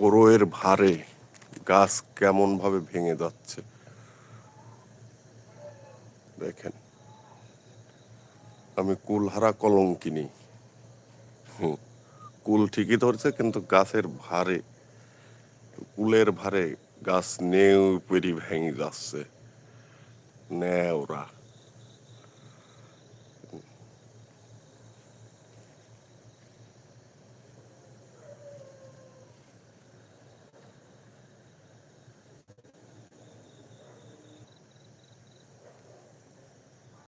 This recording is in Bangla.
বড়োয়ের ভারে গাছ কেমনভাবে ভেঙে যাচ্ছে? দেখেন আমি কুলহারা কলম হুম, কুল ঠিকই ধরছে কিন্তু গাছের ভারে কুলের ভারে গাছ নেউ পেরি ভেঙে যাচ্ছে। নেওরা